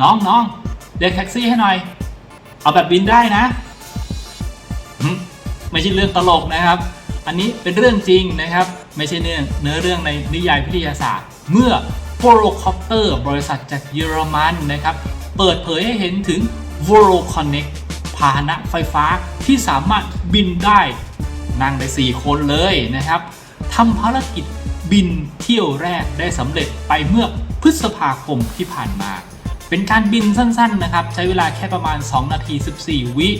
น้องน้องเรียกแท็กซี่ให้หน่อย เอาแบบบินได้นะ ไม่ใช่เรื่องตลกนะครับ อันนี้เป็นเรื่องจริงนะครับ ไม่ใช่เนื้อเนื้อเรื่องในนิยายวิทยาศาสตร์ เมื่อ v o r o c o p t e r บริษัทจากเยอรมันนะครับ เปิดเผยให้เห็นถึง v o r o Connect พาหนะไฟฟ้าที่สามารถบินได้ นั่งได้ 4 คนเลยนะครับทำภารกิจบินเที่ยวแรกได้สำเร็จไปเมื่อพฤษภาคมที่ผ่านมา เป็นการบินสั้นๆนะครับ ใช้เวลาแค่ประมาณ 2 นาที 14 วิ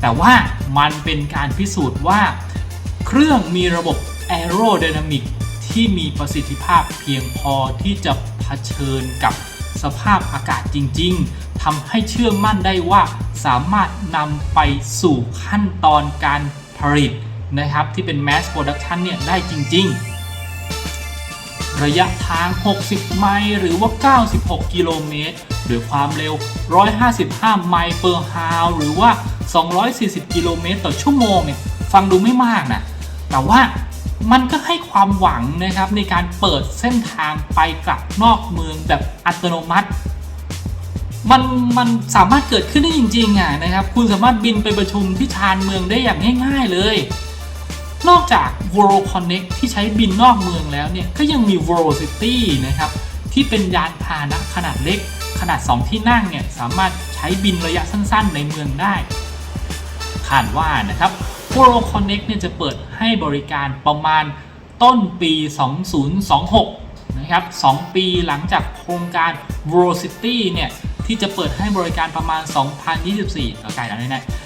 แต่ว่ามันเป็นการพิสูจน์ว่า เครื่องมีระบบ aerodynamic ที่มีประสิทธิภาพเพียงพอที่จะเผชิญกับสภาพอากาศจริง ๆทำให้เชื่อมั่นได้ว่าสามารถนำไปสู่ขั้นตอนการผลิตนะครับ ที่เป็น mass production เนี่ยได้จริง ๆ ระยะทาง 60 ไมล์ หรือว่า 96 กิโลเมตรด้วยความเร็ว 155 ไมล์เปอร์ฮาวหรือว่า 240 กิโลเมตรต่อชั่วโมงเนี่ย ฟังดูไม่มากนะ แต่ว่ามันก็ให้ความหวังนะครับในการเปิดเส้นทางไปกลับนอกเมืองแบบอัตโนมัติ มันมันสามารถเกิดขึ้นได้จริงๆอะนะครับ คุณสามารถบินไปประชุมที่ชานเมืองได้อย่างง่าย ๆเลย นอกจาก v o r o Connect ที่ใช้บินนอกเมืองแล้วเนี่ย ก็ยังมี v o r o City นะครับ ที่เป็นยานพาหนะขนาดเล็ก ขนาด 2 ที่นั่งเนี่ย สามารถใช้บินระยะสั้นๆ ในเมืองได้คาดว่านะครับ v o r o Connect เนี่ยจะเปิดให้บริการประมาณต้นปี 2026 นะครับ 2 ปีหลังจากโครงการ v o r o City เนี่ย ที่จะเปิดให้บริการประมาณ 2024 ก็ใกล้แล้วแน่ๆ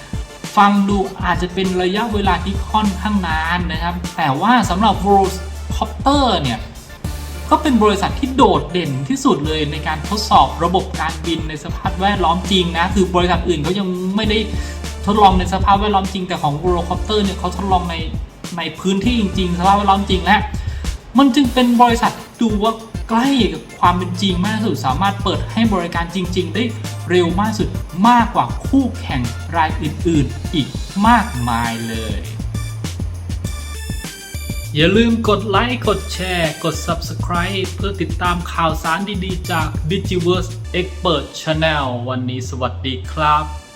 ฟังดูอาจจะเป็นระยะเวลาที่ค่อนข้างนานนะครับ แต่ว่าสำหรับ v o r o c o p t e r เนี่ยก็เป็นบริษัทที่โดดเด่นที่สุดเลยในการทดสอบระบบการบินในสภาพแวดล้อมจริงนะ คือบริษัทอื่นเขายังไม่ได้ทดลองในสภาพแวดล้อมจริง แต่ของ v o r o c o p t e r เนี่ยเขาทดลองในในพื้นที่จริงๆสภาพแวดล้อมจริงและมันจึงเป็นบริษัทดูว่าใกล้กับความเป็นจริงมากที่สุดสามารถเปิดให้บริการจริง ๆ ได้ เร็วมากสุดมากกว่าคู่แข่งรายอื่นๆ อีกมากมายเลย อย่าลืมกดไลค์ กดแชร์ กด Subscribe เพื่อติดตามข่าวสารดี ๆ จาก Digiverse Expert Channel วันนี้สวัสดีครับ